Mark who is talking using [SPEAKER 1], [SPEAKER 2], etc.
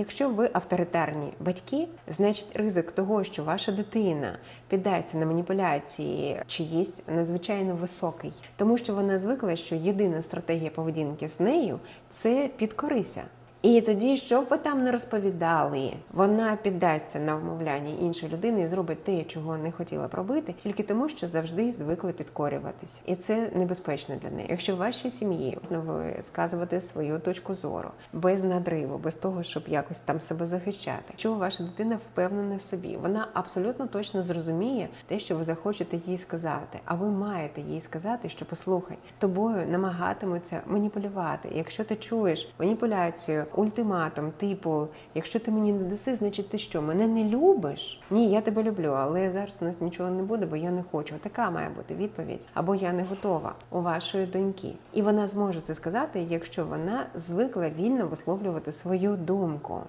[SPEAKER 1] Якщо ви авторитарні батьки, значить ризик того, що ваша дитина піддається на маніпуляції чиїсь надзвичайно високий, тому що вона звикла, що єдина стратегія поведінки з нею це підкорися. І тоді, що б ви там не розповідали, вона піддасться на вмовляння іншої людини і зробить те, чого не хотіла б робити, тільки тому, що завжди звикли підкорюватись, і це небезпечно для неї. Якщо в вашій сім'ї можна висказувати свою точку зору без надриву, без того, щоб якось там себе захищати. Якщо ваша дитина впевнена в собі, вона абсолютно точно зрозуміє те, що ви захочете їй сказати. А ви маєте їй сказати, що послухай, тобою намагатимуться маніпулювати. Якщо ти чуєш маніпуляцію, ультиматум, типу, якщо ти мені не даси, значить ти що, мене не любиш? Ні, я тебе люблю, але зараз у нас нічого не буде, бо я не хочу. Така має бути відповідь, або я не готова у вашої доньки. І вона зможе це сказати, якщо вона звикла вільно висловлювати свою думку.